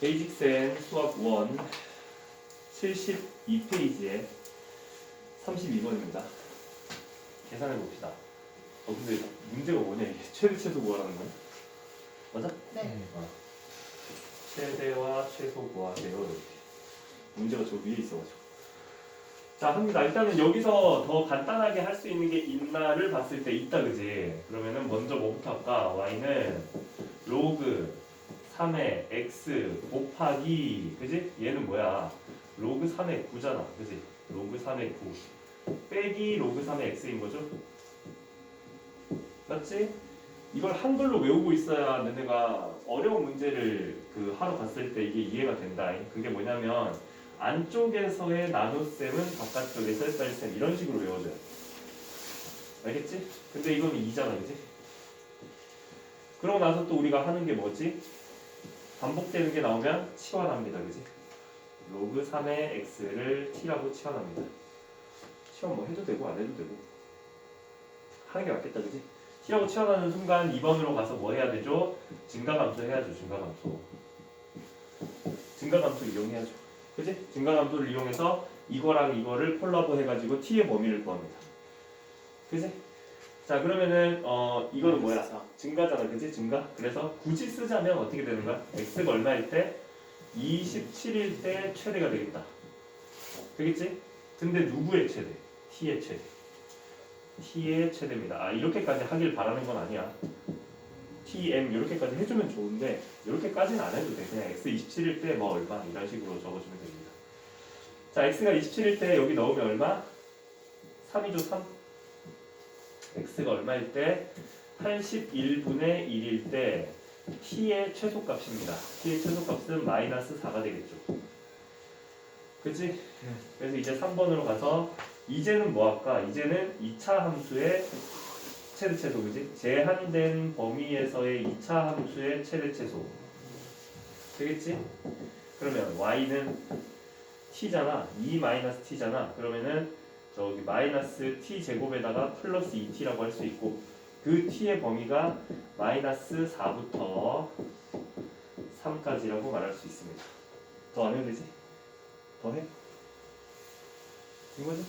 베이직센 수학 1 72페이지에 32번입니다. 계산해 봅시다. 어 근데 문제가 뭐냐 이게 최대 최소 구하라는 거야? 맞아? 네. 어. 최대와 최소 구하세요 이렇게. 문제가 저 위에 있어가지고. 자 합니다. 일단은 여기서 더 간단하게 할 수 있는 게 있나를 봤을 때 있다 그지? 그러면은 먼저 뭐부터 할까? y는 로그 3의 x 곱하기 그지? 얘는 뭐야? 로그 3의 9잖아 그지? 로그 3의 9 빼기 로그 3의 x인 거죠? 맞지? 이걸 한글로 외우고 있어야 너네가 어려운 문제를 그 하러 갔을 때 이게 이해가 된다. 그게 뭐냐면 안쪽에서의 나눗셈은 바깥쪽에서의 뺄셈 이런 식으로 외워줘요. 알겠지? 근데 이거는 2잖아, 그지? 그러고 나서 또 우리가 하는 게 뭐지? 반복되는 게 나오면 치환합니다, 그지? 로그 3의 x를 t라고 치환합니다. 치환 뭐 해도 되고 안 해도 되고 하는 게 맞겠다, 그지? t라고 치환하는 순간 2번으로 가서 뭐 해야 되죠? 증가 감소 해야죠, 증가 감소. 증가 감소 이용해야죠. 그지? 증가 감소를 이용해서 이거랑 이거를 콜라보 해가지고 t의 범위를 구합니다. 그지? 자 그러면은 어 이거는 뭐야? 증가잖아, 그지? 증가. 그래서 굳이 쓰자면 어떻게 되는 거야? x가 얼마일 때? 27일 때 최대가 되겠다. 되겠지? 근데 누구의 최대? t의 최대. t의 최대입니다. 아 이렇게까지 하길 바라는 건 아니야. tm 이렇게까지 해주면 좋은데 이렇게까지는 안 해도 돼. 그냥 x 27일 때 뭐 얼마 이런 식으로 적어주면 됩니다. 자 x가 27일 때 여기 넣으면 얼마? 3이죠 3. X가 얼마일 때? 81분의 1일 때 t의 최소값입니다. t의 최소값은 마이너스 4가 되겠죠. 그치? 그래서 이제 3번으로 가서 이제는 뭐 할까? 이제는 2차 함수의 최대 최소 그지? 제한된 범위에서의 2차 함수의 최대 최소 되겠지? 그러면 y는 t잖아 2 마이너스 t잖아 그러면은 저기 마이너스 t 제곱에다가 플러스 2t라고 할 수 있고 그 t의 범위가 마이너스 4부터 3까지라고 말할 수 있습니다 더 안 해도 되지? 더 해? 된 거지?